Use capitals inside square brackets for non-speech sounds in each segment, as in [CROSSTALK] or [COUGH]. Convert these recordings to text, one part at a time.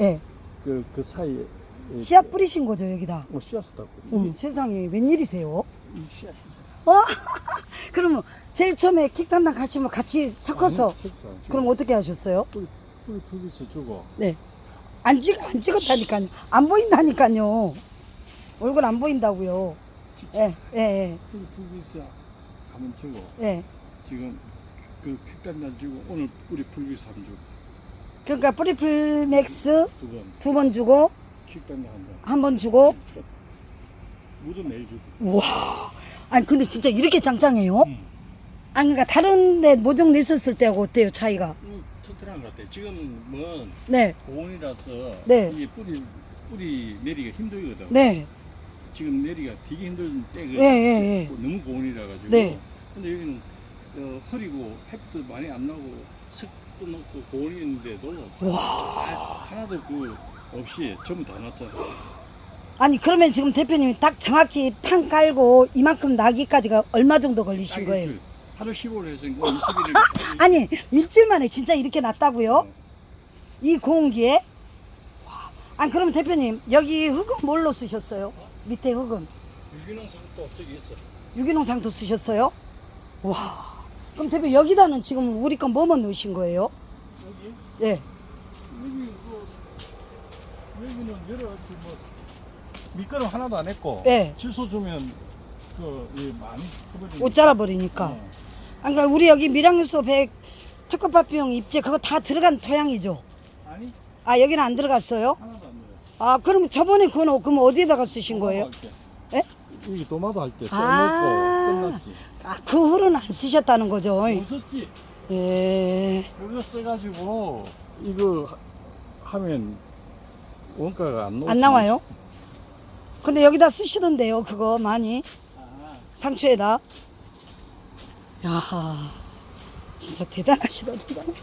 예. 그, 그 사이에 예, 씨앗 뿌리신 거죠, 여기다. 뭐 씨앗을 닦고 음, 세상에 웬일이세요? 이 씨앗이잖아. 어? [LAUGHS] 그러면 제일 처음에 킥단당 칼슘을 같이 섞어서. 그럼 어떻게 하셨어요? 뿌리 뿌리 풀기서 주고 네. 안 찍, 안 찍었다니까요. 안 보인다니까요. 얼굴 안 보인다고요. 예, 예, 예, 뿌리 풀기서 가면 주고 예. 지금 그 킥단날 주고 오늘 풀기서 한번 주고 그러니까 뿌리풀 맥스 두 번 주고 한 번. 한 번 주고 끝. 무도 매일 주고. 우와. 아니 근데 진짜 이렇게 짱짱해요? 음. 아니 그러니까 다른 데 모종 냈었을 때하고 어때요 차이가? 음, 튼튼한 것 같아. 지금은 네, 고온이라서 네. 이게 뿌리 뿌리 내리가 힘들거든. 네, 지금 내리가 되게 힘든 때가 예, 예, 예. 너무 고온이라 가지고. 네. 근데 여기는 어, 흐리고 햇빛도 많이 안 나고 습 도 높고 고온인데도 와 하나도 그 없이 전부 다 났잖아. 아니 그러면 지금 대표님이 딱 정확히 판 깔고 이만큼 나기까지가 얼마 정도 걸리신 거예요? 하루 15일 했으니까 21일. 아니 일주일 만에 진짜 이렇게 났다고요? 이 고온기에? 와. 아니 그럼 대표님 여기 흙은 뭘로 쓰셨어요? 밑에 흙은 유기농 상도 저기 있어. 유기농 상토 쓰셨어요? 와. 그럼 대표 여기다는 지금 우리 건 뭐만 넣으신 거예요? 여기 예. 여기 그 여기는 여러 가지 뭐 밑거름 하나도 안 했고 네. 질소 주면 그이 많이 커버리니까. 옷 자라 버리니까. 어. 그러니까 우리 여기 밀양유소 100 특급밥 비용 입제 그거 다 들어간 토양이죠. 아니 아 여기는 안 들어갔어요? 하나도 안 들어. 아 그럼 저번에 그건 어- 그럼 어디에다가 쓰신 거예요? 예? 여기 도마도 할때 아. 끝났지. 아 그 후로는 안 쓰셨다는 거죠. 못 썼지. 예. 그거 써가지고 이거 하- 하면 원가가 안 나와. 안 나와요? 근데 여기다 쓰시던데요, 그거 많이 아, 상추에다. 야, 진짜 대단하시다, 대단하시.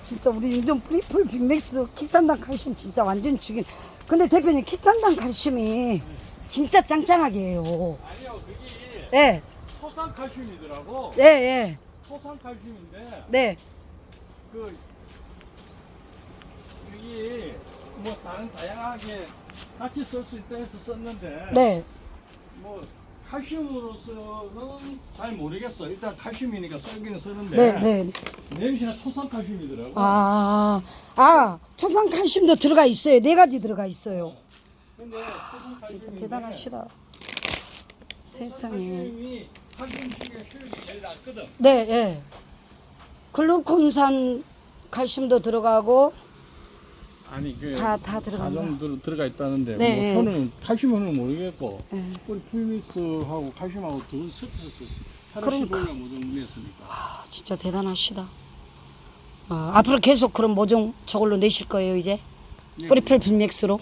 진짜 우리 요즘 프리풀 빅맥스 킥단당 칼슘 진짜 완전 죽인. 근데 대표님 킥단당 칼슘이 진짜 짱짱하게 해요. 아니요 그게 예, 토산 칼슘이더라고. 예, 예, 토산 칼슘인데 네, 그 여기 뭐 다른 다양하게 같이 쓸 수 있다 해서 썼는데 네. 뭐 칼슘으로서는 잘 모르겠어. 일단 칼슘이니까 쓰기는 쓰는데 네, 네. 네. 냄새가 토산 칼슘이더라고. 아, 아, 초산 칼슘도 들어가 있어요. 네 가지 들어가 있어요. 근데 토산 칼슘인데 진짜 대단하시다. 세상에. 칼슘이 네, 예. 글루콘산 칼슘도 들어가고, 아니 그 다- 다 들어간 사정 들, 들어가 있다는데 네. 뭐 저는 칼슘은 모르겠고 네. 우리 풀믹스하고 칼슘하고 두 섞어서 하루 그러니까. 15일간 모종 냈으니까 아, 진짜 대단하시다. 아, 앞으로 계속 그런 모종 저걸로 내실 거예요, 이제? 네. 뿌리풀 빅맥스로?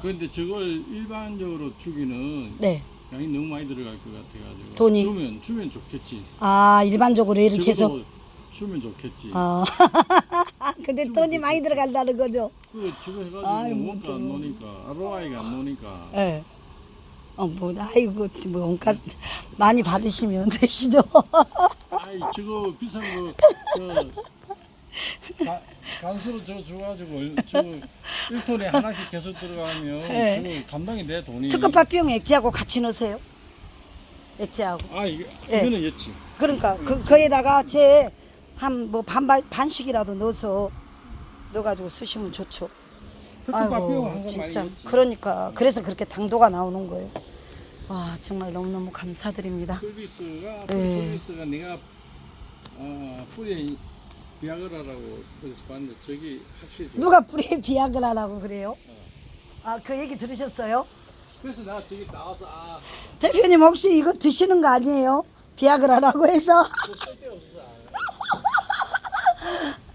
그런데 저걸 일반적으로 주기는 네. 양이 너무 많이 들어갈 것 같아가지고 돈이? 주면 주면 좋겠지 아, 일반적으로 이렇게 해서. 적어도 주면 좋겠지 아, [LAUGHS] 근데 돈이 많이 들어간다는 거죠? 그 저거 해가지고 아이, 뭐뭐 원가 안 노니까 ROI가 안 노니까 예. 어, 뭐, 아이고, 뭐, 온갖 많이 받으시면 [LAUGHS] 되시죠. 아이 저거 비싼 거 저, 가, 간수로 저 줘가지고 저 1톤에 하나씩 계속 들어가면 [LAUGHS] 네. 저거 감당이 돼 돈이 특급밥 비용 액지하고 같이 넣으세요. 액지하고. 아 이게 예. 이거는 예치 그러니까 그 거에다가 제 한뭐 반반 반씩이라도 넣어서 넣어가지고 쓰시면 좋죠. 특급밥 비용 아이고 한건 진짜 그러니까 그래서 그렇게 당도가 나오는 거예요. 와 정말 너무 너무 감사드립니다. 서비스가 예. 서비스가 내가 어, 뿌리 비아그라라고 어디서 봤는데 저기 확실히 좋아. 누가 뿌리에 [LAUGHS] 비약을하라고 그래요? 아 그 얘기 들으셨어요? 그래서 내가 저기 나와서 아 대표님 혹시 이거 드시는 거 아니에요? 비약을하라고 해서. [LAUGHS]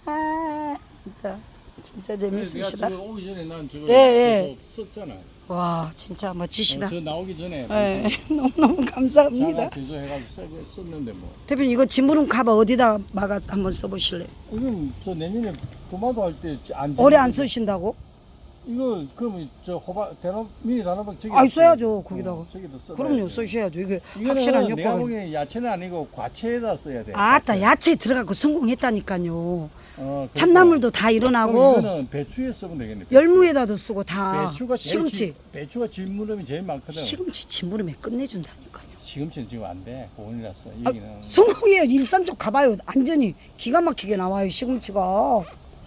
아 진짜 진짜 내가 재밌으시다. 저거 오기 전에 난 저거 예, 예. 썼잖아 와 진짜 멋지시다. 어, 저 나오기 전에 [LAUGHS] 네, 너무너무 감사합니다. 자가 제조해가지고 써- 썼는데 뭐 대표님 이거 진무름 카바 어디다 막아 한번 써보실래요? 이건 저 내년에 도마도 할 때안 오래 안 쓰신다고? 이거 그럼 저 호박 대노 미니 단호박 저기 아 써야죠 거기다가. 저기도 써. 그럼요 써셔야죠. 이게 확실한 내가 효과가. 보기엔 야채는 아니고 과채에다 써야 돼. 아따 야채 들어가고 성공했다니까요. 어, 그렇고. 참나물도 다 일어나고 이거는 배추에 쓰면 되겠네. 배추. 열무에다도 쓰고 다 배추가 제일 시금치 질- 배추가 질무름이 제일 많거든. 시금치 진무름에 끝내준다니까요. 시금치는 지금 안 돼. 고온이라서 아, 여기는 성공이에요. 일산 쪽 가봐요. 완전히 기가 막히게 나와요 시금치가.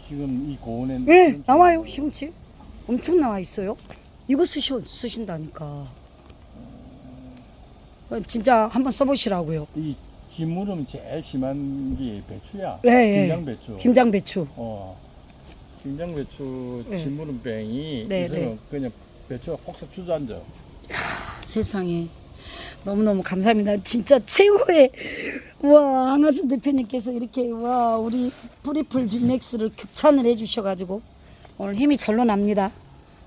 지금 이 고온에 예 나와요 시금치. 엄청 나와 있어요. 이거 쓰셔 쓰신다니까. 어, 진짜 한번 써보시라고요. 이 질무름 제일 심한 게 배추야. 예, 예. 김장 배추. 김장 배추. 어. 김장 배추 네. 질무름병이 네, 있으면 네. 그냥 배추가 혹삭 주저앉아. 아, 세상에 너무너무 감사합니다. 진짜 최고의 와 한하수 대표님께서 이렇게 와 우리 뿌리풀 빅맥스를 극찬을 해주셔가지고 오늘 힘이 절로 납니다.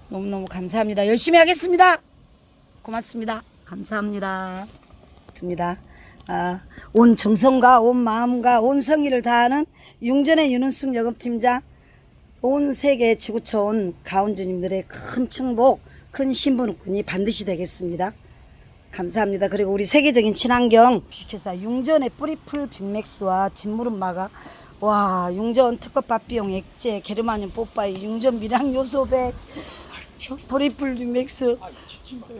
너무너무 감사합니다. 열심히 하겠습니다. 고맙습니다. 감사합니다. 습니다. 아, 온 정성과 온 마음과 온 성의를 다하는 융전의 윤은숙 여급팀장 온 세계 지구촌 가운주님들의 큰 충복, 큰 신분군이 반드시 되겠습니다. 감사합니다. 그리고 우리 세계적인 친환경 주식회사 융전의 뿌리풀 빅맥스와 진무름마가 와 융전 특허밥 비용 액제 게르마늄 뽀빠이 융전 미량 요소백 뿌리풀 빅맥스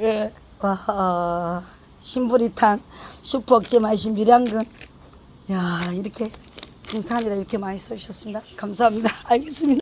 예. 와 신부리탄 슈퍼 억제 마신 미량근 야 이렇게 등산이라 이렇게 많이 써주셨습니다. 감사합니다. 알겠습니다.